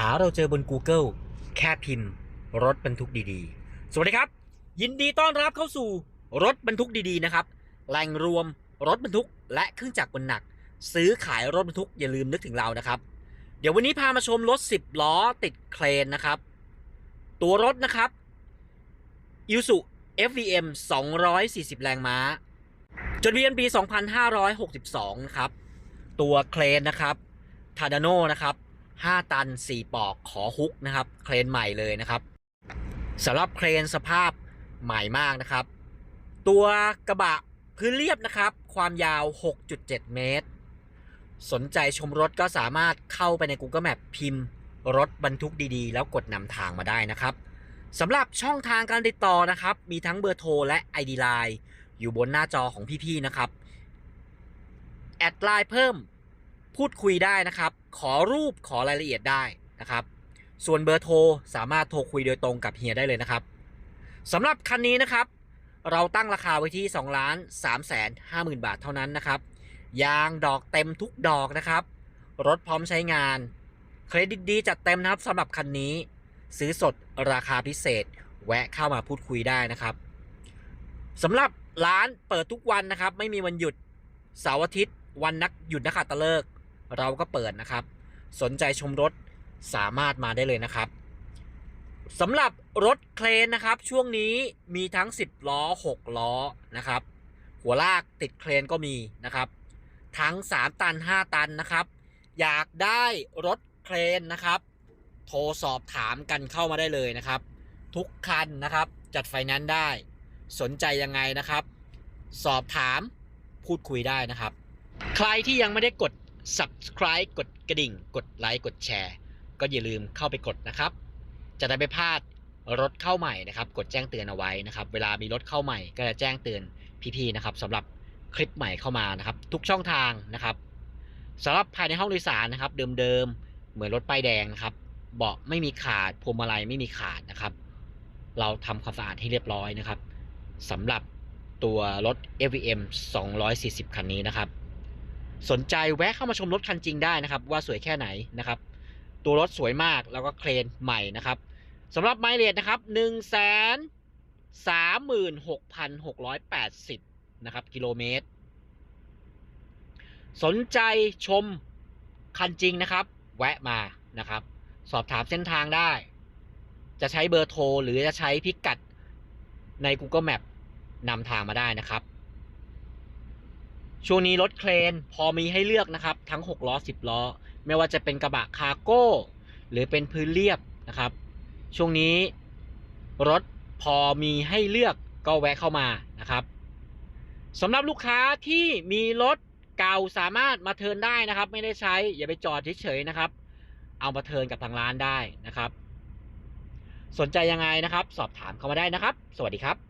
หาเราเจอบน Google แค่พิมพ์ รถบรรทุกดีๆ สวัสดีครับ ยินดีต้อนรับเข้าสู่รถบรรทุกดีๆนะครับแหล่งรวมรถบรรทุกและเครื่องจักรบรรหนัก ซื้อขายรถบรรทุกอย่าลืมนึกถึงเรานะครับ เดี๋ยววันนี้พามาชมรถ 10 ล้อติดเครนนะครับ ตัวรถนะครับ i s u FVM 240 แรงม้า จดทะเบียนปี 2562 นะครับ ตัวเครนนะครับ ทาดาโนนะครับ 5 ตัน 4 ปอกขอฮุกนะครับ เครนใหม่เลยนะครับสำหรับเครนสภาพใหม่มากนะครับ ตัวกระบะพื้นเรียบนะครับ ความยาว 6.7 เมตร สนใจชมรถก็สามารถเข้าไปใน Google Map พิมพ์ รถบรรทุกดีๆ แล้วกดนำทางมาได้นะครับสำหรับช่องทางการติดต่อนะครับ มีทั้งเบอร์โทรและ ID Line อยู่บนหน้าจอของพี่ ๆ นะครับ แอดไลน์เพิ่ม พูดคุยได้นะครับ ขอรูปขอรายละเอียดได้นะครับ ส่วนเบอร์โทรสามารถโทรคุยโดยตรงกับเฮียได้เลยนะครับสำหรับคันนี้นะครับ เราตั้งราคาไว้ที่2ล้าน3แสน5หมื่นบาทเท่านั้นนะครับ ยางดอกเต็มทุกดอกนะครับ รถพร้อมใช้งาน เครดิตดีจัดเต็มนะครับสำหรับคันนี้ ซื้อสดราคาพิเศษ แวะเข้ามาพูดคุยได้นะครับสำหรับร้านเปิดทุกวันนะครับ ไม่มีวันหยุดเสาร์อาทิตย์ วันนักหยุดนักขัตฤกษ์ เราก็เปิดนะครับ สนใจชมรถสามารถมาได้เลยนะครับสำหรับรถเครนนะครับ ช่วงนี้มีทั้ง 10 ล้อ 6 ล้อนะครับ หัวลากติดเครนก็มีนะครับ ทั้ง 3 ตัน 5 ตันนะครับ อยากได้รถเครนนะครับ โทรสอบถามกันเข้ามาได้เลยนะครับ ทุกคันนะครับ จัดไฟแนนซ์ได้ สนใจยังไงนะครับ สอบถามพูดคุยได้นะครับ ใครที่ยังไม่ได้กด subscribe กดกระดิ่ง กดไลค์ กดแชร์ ก็อย่าลืมเข้าไปกดนะครับ จะได้ไม่พลาดรถเข้าใหม่นะครับ กดแจ้งเตือนเอาไว้นะครับ เวลามีรถเข้าใหม่ก็จะแจ้งเตือนพี่ๆนะครับสำหรับคลิปใหม่เข้ามานะครับ ทุกช่องทางนะครับสำหรับภายในห้องโดยสารนะครับ เดิมๆเหมือนรถป้ายแดงนะครับเบาะไม่มีขาดพวงมาลัยไม่มีขาดนะครับ เราทำความสะอาดให้เรียบร้อยนะครับสำหรับตัวรถ FVM 240 คันนี้นะครับ สนใจแวะเข้ามาชมรถคันจริงได้นะครับ ว่าสวยแค่ไหนนะครับ ตัวรถสวยมากแล้วก็เครนใหม่นะครับสำหรับไมล์เลทนะครับ1 3 6 6 8 0นะครับ กิโลเมตร สนใจชมคันจริงนะครับ แวะมานะครับ สอบถามเส้นทางได้ จะใช้เบอร์โทร หรือจะใช้พิกัดใน Google Map นำทางมาได้นะครับ ช่วงนี้รถเครนพอมีให้เลือกนะครับ ทั้ง 6 ล้อ 10 ล้อ ไม่ว่าจะเป็นกระบะคาร์โก้ หรือเป็นพื้นเรียบนะครับ ช่วงนี้รถพอมีให้เลือกก็แวะเข้ามานะครับสำหรับลูกค้าที่มีรถเก่าสามารถมาเทินได้นะครับ ไม่ได้ใช้อย่าไปจอดเฉยๆนะครับ เอามาเทินกับทางร้านได้นะครับ สนใจยังไงนะครับ สอบถามเข้ามาได้นะครับ สวัสดีครับ